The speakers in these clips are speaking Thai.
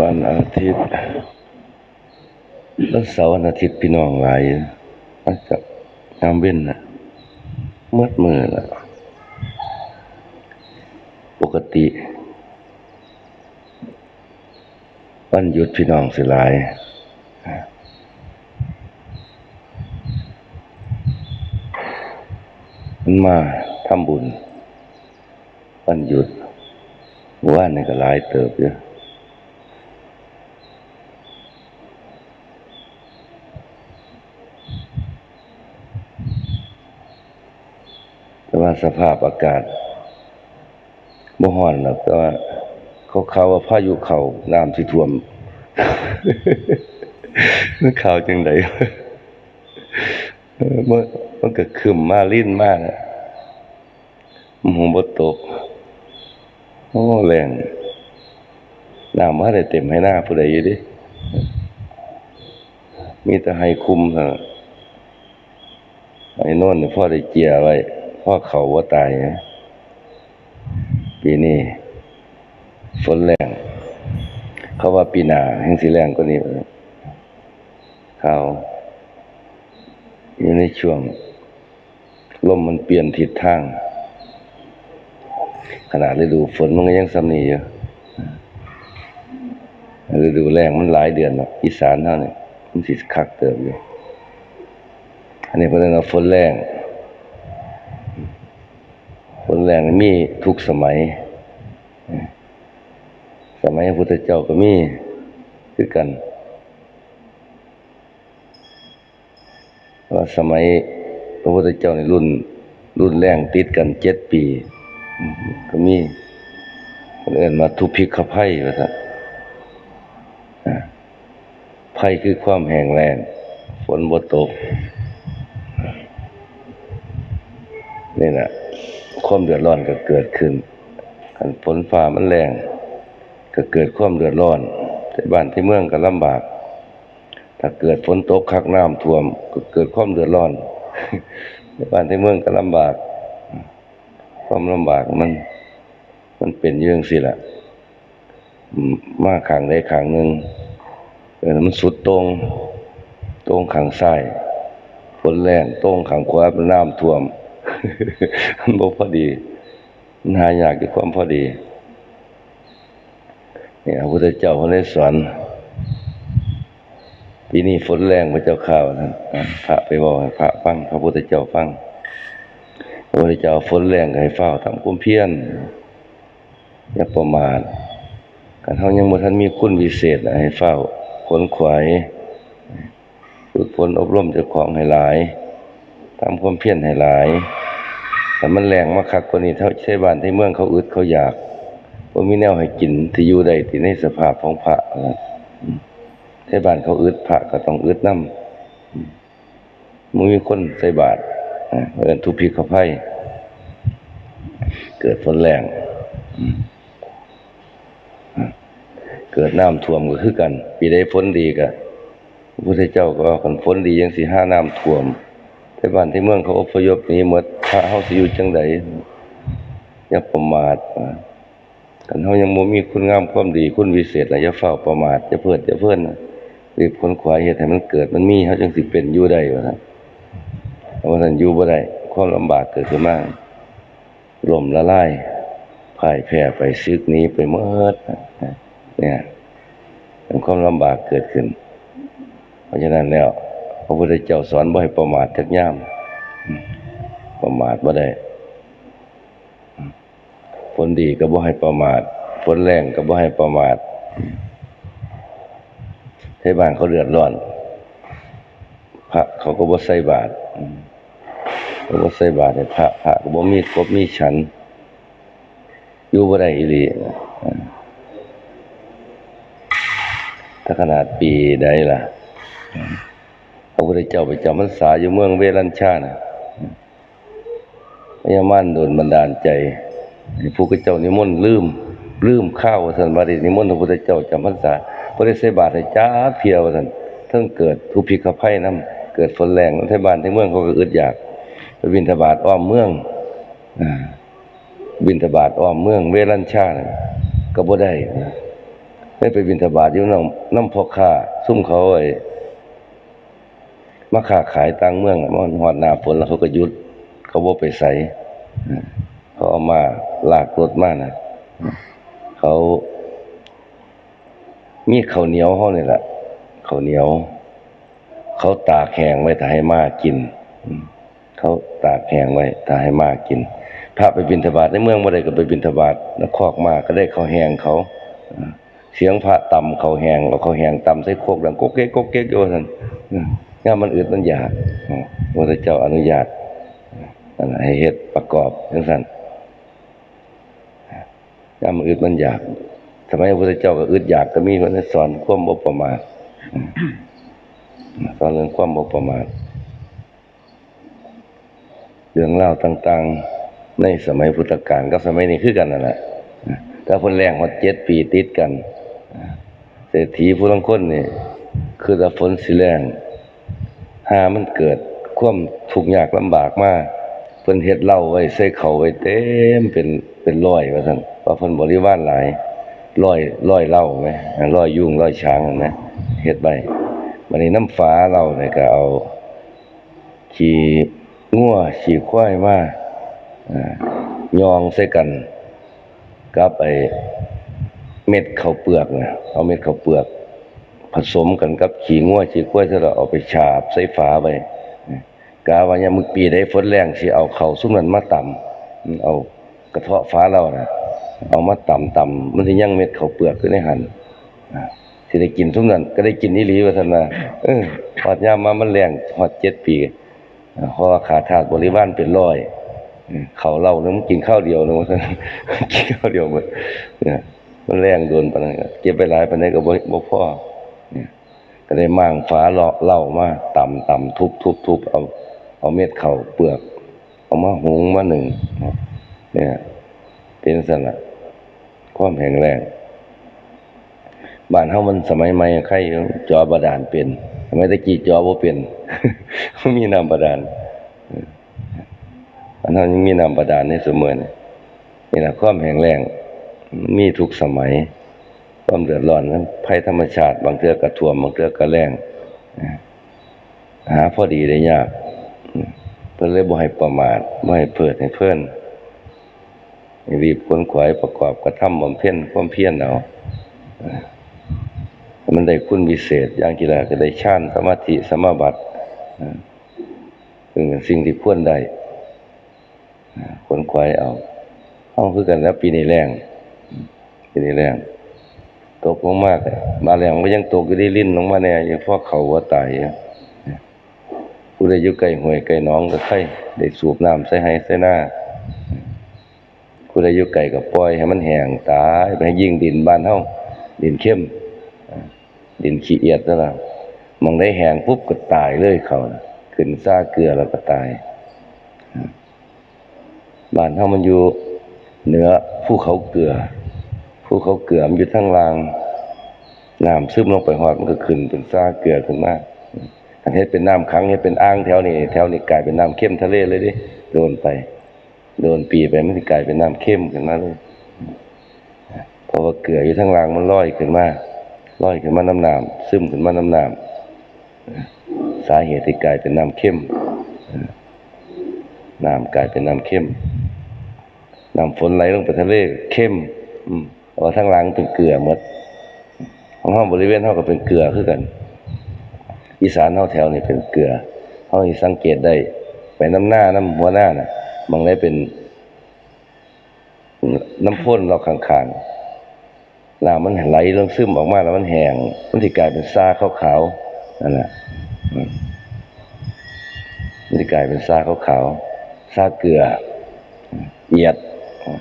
วันอาทิตย์วันเสาร์วันอาทิตย์พี่น้องหลายมันจะงามเว้นนะเมื่อมือละปกติวันหยุดพี่น้องสิหลายมันมาทำบุญวันหยุดว่านนี่ก็หลายเติบเยอะแต่ว่า สภาพอากาศบ่ฮ้อนหรอกแต่ว่าเขาเขาว่าพายุเขาน้ำสิท่วมมันข่าวจังไดเออมันมันก็ครึมมาลิ้นมากอะมันคงบตก โอ้แรงน้ำมาได้เต็มให้หน้าผู้ใดอยู่ดิ มีแต่ให้คุมเท่านั้นไอ้โน่นนี่พ่อได้เจียไว้ พ่อเขาว่าตายนะปีนี้ฝนแรงเขาว่าปีหน้าแห่งสิแรงกว่านี้ข่าอยู่ในช่วงลมมันเปลี่ยนทิศทาง ขนาดฤดูฝนมันก็ยังซ้ำนี่อยู่ฤดูแรงมันหลายเดือนนะอีสานเท่านี้มันสิคักเติบอยู่อันนี้เพราะฉะนั้นฝนแรง ฝนแรงมีทุกสมัย สมัยพระพุทธเจ้าก็มีคือกันว่าสมัยพระพุทธเจ้าในรุ่น รุ่นแรงติดกันเจ็ดปี ก็มีเอื่นมาทุพพิกภัยว่าซั่นอ่าภัยคือความแห้งแล้งฝนบ่ตก นี่แหละ ความเดือดร้อนก็เกิดขึ้นคันฝนฟ้ามันแรงก็เกิดความเดือดร้อนแต่บ้านที่เมืองก็ลำบาก ถ้าเกิดฝนตกคักน้ำท่วม ก็เกิดความเดือดร้อนในบ้านที่เมืองก็ลำบาก ความลำบากมัน มันเป็นอยื่จังสิล่ะมมาข้างใดข้างหนึ่งเออมันสุดตรง ตรงข้างซ้ายฝนแรงตรงข้างขวาเป็นน้ำท่วม มันบ่พอดีนหายากที่ความพอดีเนี่ยพระพุทธเจ้าเขาได้สอนปีนี้ฝนแรงพระเจ้าข่าวนะพระไปบอกพระฟัง พระพุทธเจ้าฟังพระพุทธเจ้าฝนแรงก็ให้เฝ้าทำความเพี้ยรอย่าประมาทการเฮายังบ่ทันมีคุณวิเศษให้เฝ้าขนขวายฝึกฝนอบรมเจ้าของให้หลาย ทำความเพียรให้หลาย แต่มันแรงมาคักกว่านี้เท่าใช้บ้านที่เมืองเขาอึดเขาอยากบ่ามีแนวให้กินที่อยู่ได้ที่ในสภาพของพระใช้บ้านเขาอึดพระก็ต้องอึดน้ำมันมีคนใส่บาตรอ่าเอินทุพิกภัยเกิดฝนแรงเกิดน้ำท่วมก็คือกัน ปีใดฝนดีก็พระพุทธเจ้าก็ว่าคันฝนดียังสิห้าน้ำท่วม ใช้บ้านที่เมืองเขาอพยพนี้หมดพระเฮาสิอยู่จังใดอย่าประมาทอ่ากันเฮายังบ่มีคุณงามความดีคุณวิเศษนะอย่าเฝ้าประมาทอย่าเพิดอย่าเพิ่นน่ะรีบค้นขวายเฮ็ดให้มันเกิดมันมีเฮาจึงสิเป็นอยู่ได้ว่าซั่นเพราะว่าซั่นอยู่บ่ได้ความลำบากเกิดขึ้นมาล่มละลายพ่ายแพ้ไปซึกหนี้ไปหมดเนี่ยเป็นความลำบากเกิดขึ้น เพราะฉะนั้นแล้ว พระพุทธเจ้าสอนบ่ให้ประมาทจักยามประมาทบ่ได้ฝนดีก็บ่ให้ประมาทฝนแรงก็บ่ให้ประมาทให้บ้านเขาเดือดร้อน พระเขาก็บ่ใส่บาตรเขาบ่ใส่บาตรให้พระพระก็บ่มีครบมีฉัน อยู่บ่ได้อีหลีถ้าขนาดปีใดล่ะ พระพุทธเจ้าไปจำพรรษาอยู่เมืองเวรัญชานะอืมพญามารโดนบันดาลใจผู้เจ้านิมนต์ลืมลืมข้าวว่าซั่นว่าได้นิมนต์พระพุทธเจ้าจำพรรษาบ่ได้ใส่บาตรให้จ้าเพียว่าซั่นเทั้งเกิดทุพพิกภัยนํเกิดฝนแรงในบ้านในเมืองเขาก็อึดอยากไปบิณฑบาตอ้อมเมืองอบิณฑบาตอ้อมเมือง เวรัญชาน่ะก็บ่ได้ได้ไปบิณฑบาตอยู่น้ำน้ำพ่อค้าซุ่มเขาไอ้ มาค้าขายต่างเมืองมันฮอดหนาฝนแล้วเขาก็ยุด เขาบ่ไปไสเขาเอามาลากรถมานะเขา มีข้าวเหนียวเฮาเนี่ยแหละข้าวเหนียว เขาตากแห้งไว้ถ้าให้มากินเขาตากแห้งไว้ถ้าให้มากินพระไปบิณฑบาตในเมืองบ่ได้ก็ไปบิณฑบาตนครมาก็ได้ข้าวแห้งเขาเสียงพระต่ำข้าแห้งแล้วข้าแห้งต่ำใส่โคกดังกกเก๊กกกเก๊กอยู่ว่าซั่น งามมันอึดมันอยากพระเจ้าอนุญาตนั่นน่ะให้เฮ็ดประกอบจังซั่นงามมันอึดมันอยากสมัยพระเจ้าก็อึดอยากก็มีคนสอนความบประมาทสอนเรื่องความบประมาทเรื่องเล่าต่าง ๆ ในสมัยพุทธกาลกับสมัยนี้คือกันนั่นแหละถ้าเพิ่นแรงฮอดเจ็ดปีติดกันเศรษฐีผู้ลางคนนี่คือถ้าฝนสิแรง หามันเกิดความทุกข์ยากลำบากมากเพิ่นเฮ็ดเหล้าไว้ใส่เขาไว้เต็มเป็นเป็นร้อยว่าซั่นว่าเพิ่นบริวารหลายร้อยร้อยเหล้าไหมร้อยยุงร้อยช้างนะเฮ็ดไว้บัดนี้น้ำฟ้าเหล้าเนี่ยก็เอาขี่งัวขี่ควายมาอ่ายองใส่กันกับไอ้เม็ดข้าวเปลือกนะเอาเม็ดข้าวเปลือก ผสมกันกับขี่งัวขี่ควยเสร็จแล้วเอาไปฉาบใส่ฝาไว้กาว่าเนี่ยามึกปีได้ฝนแรงสิเอาเข้าวซุมนั้นมาต่ำเอากระเทาะฟ้าเรานะเอามาต่ำต่ำมันสิยังเม็ดเข้าเปลือกขึ้นในหันอ่ได้กินซุมนั้นก็ได้กินอีหลีว่าซั่นนะเออฮอดยามมามันแรงฮอด7ปีเพราะว่าขาดธาตุบริวารเป็นร้อยอืมเขาเหล่านึงกินข้าวเดียวนึงว่าซั่นกินข้าวเดียวหมดเนี่ยมันแรงโดนปานนั้นเก็บไปหลายปานนี้ก็บ่บ่พอเนี่ย ก็ได้มั่างฝาเลาะเล้ามาต่ำต่ำทุบทุบทุบเอาเอาเม็ดเข้าเปลือก เอามาหุงมาหนึ่งเนี่ยเป็นสั่นะความแข็งแรงบ้านเฮามันสมัยใหม่ใครจอบาดาลเป็นสมัยตะกี้จอบ่เป็นบ่มีน้ำบาดาลบ้านเฮายังมีน้ำบาดาลในเสมอนี่นี่แหละความแข็งแรงมีทุกสมัย ความเดือดร้อนนั้นภัยธรรมชาติ บางเทือก็ท่วม บางเทือก็แล้งหาพอดีได้ยาก เพิ่นเลยบ่ให้ประมาทบ่ให้เพิดให้เพิ่อนรีบขนขวายประกอบกระทำบำเพ็ญความเพียรเอามันได้คุณวิเศษ อย่างกีฬาก็ได้ฌานสมาธิสมาบัติซึ่งเป็นสิ่งที่ควรได้อ่าคนควายเอาห้องคือกันแล้วปีนี้แรงปีนี้แรง ตกลงมากเลยมาแรงก็ยังตกอยู่ได้ลิ้นลงมาแน่ยังพอเขาว่าตายอยู่ผู้ใดอยู่ใกล้ห้วยใกล้หน้องก็ใครได้สูบน้ำใส่ให้ใส่หน้าผู้ใดอยู่ไกลก็ปล่อยให้มันแห้งตายไปยิ่งดินบ้านเฮาดินเข้ม ดินขี้เอียดนั่นละมองได้แห้งปุ๊บก็ตายเลยเขานะขึ้นซาเกลือแล้วก็ตายบ้านเฮามันอยู่เหนือภูเขาเกลือ ภูเขาเกลือมันอยู่ทางลางน้ำซึมลงไปฮอดมันก็ขึ้นเป็นซ่าเกลือขึ้นมาอันเฮ็ดเป็นน้ำขังเฮ็ดเป็นอ่างแถวนี้แถวนี้กลายเป็นน้ำเข้มทะเลเลยดิโดนไป โดนปีไปมันกลายเป็นน้ำเข้มขึ้นมาเลยเพราะว่าเกลืออยู่ทั้งรางมันลอยขึ้นมาลอยขึ้นมาน้ำน้ำซึมขึ้นมาน้ำน้ำสาเหตุที่กลายเป็นน้ำเข้มน้ำกลายเป็นน้ำเข้มน้ำฝนไหลลงไปทะเลเข้ม อืม ว่าทั้งรางเป็นเกลือหมดของห้องบริเวณเท่ากับเป็นเกลือคือกัน อีสานเท่าแถวนี่เป็นเกลือเท่าที่สังเกตได้ไปน้ำหน้าน้ำหัวหน้าน่ะบางได้เป็นน้ำพ่นเราข้างๆน้ำมันไหลลงซึมออกมาแล้วมันแห้งมันสิกลายเป็นซาขาวๆนั่นแหละมันสิกลายเป็นซาขาวๆซาเกลือเอียดอืม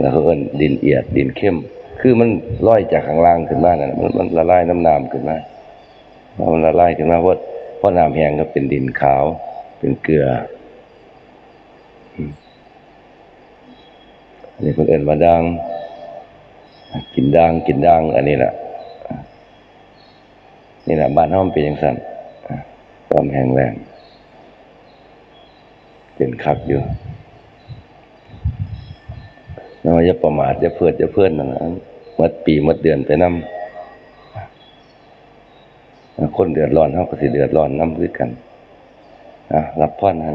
แล้วเอิ้นดินเอียดดินเข้ม คือมันลอยจากข้างล่างขึ้นมานั่นน่ะมันมันละลายน้ำน้ำขึ้นมาพอมันละลายขึ้นมาเพราะเพราะน้ำแห้งก็เป็นดินขาว เป็นเกลืออันนี้เพิ่นเอิ้นว่าดังกินดังกินดังอันนี้แหละนี่แหละบ้านเฮามันเป็นจังซั่นความแห้งแล้งเป็นคักอยู่ นาะอย่าประมาทอย่าเพิดอย่าเพิ่นนั่นนะหมดปีหมดเดือนไปนำคนเดือดร้อนเฮาก็สิเดือดร้อนน้ำคือกันอะรับพรนะ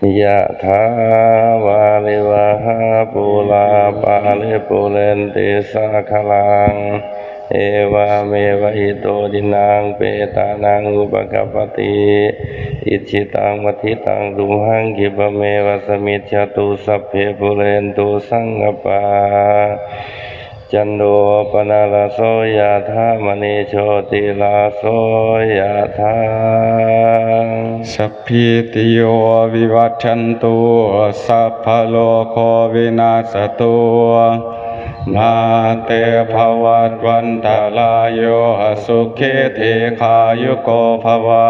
นี่ยะถาวาลิวาหาปุลาปาลิปุเรนติสาคลัง เอวาเมวะอิโตดินังเปตานังอุปกปติ อิชิตังมัทิตังดุหังกิปเมวสมิจฉตุสัพเพปุเรนตุสังกปาจันโดปนาลาโสยะธามณีโชติลาโสยะธาสัพพิติโยวิวัชชันตุสัพพโลโควินาศตุมาเตภวัตวันตาลายโยสุขิเทขายุโกภวะ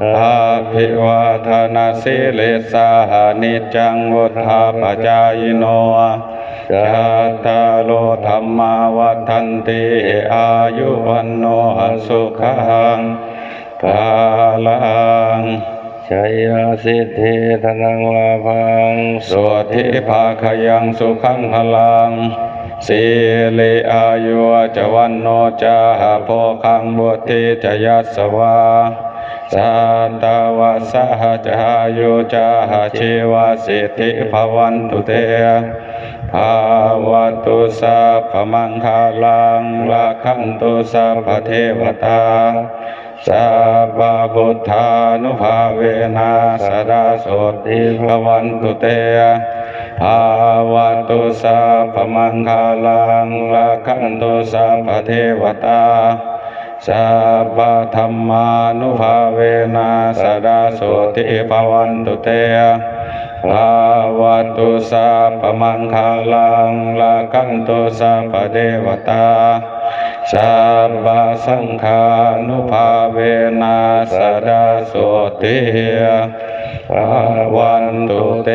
อาภิวาทนาสิเลสานิจังวุธาปจายโนจัตตาโลธรรมาวัฏันติอายุวันโนสุขังกาลังชัยสิทธิธนังลาภังสวทิภาคยังสุขังพลังสีเลอายุจวันโนจาโพคังบุติจยัสสวา สันตวัสสหจายุจาชีวสิทธิภวันตุเตภาวตุสัพพมังคาลังละขันตุสัพพเทวตาสัพพพุทธานุภาเวนะสดาโสติภวันตุเตภาวตุสัพพมังคาลังละขันตุสัพพเทวตา สัพพธรรมานุภาเวนะสดาโสติภวันตุเตภาวตุสัพพมังคาลังละขันตุสัพเทวตาสัพพสังฆานุภาเวนะสดาโสติภวันตุเต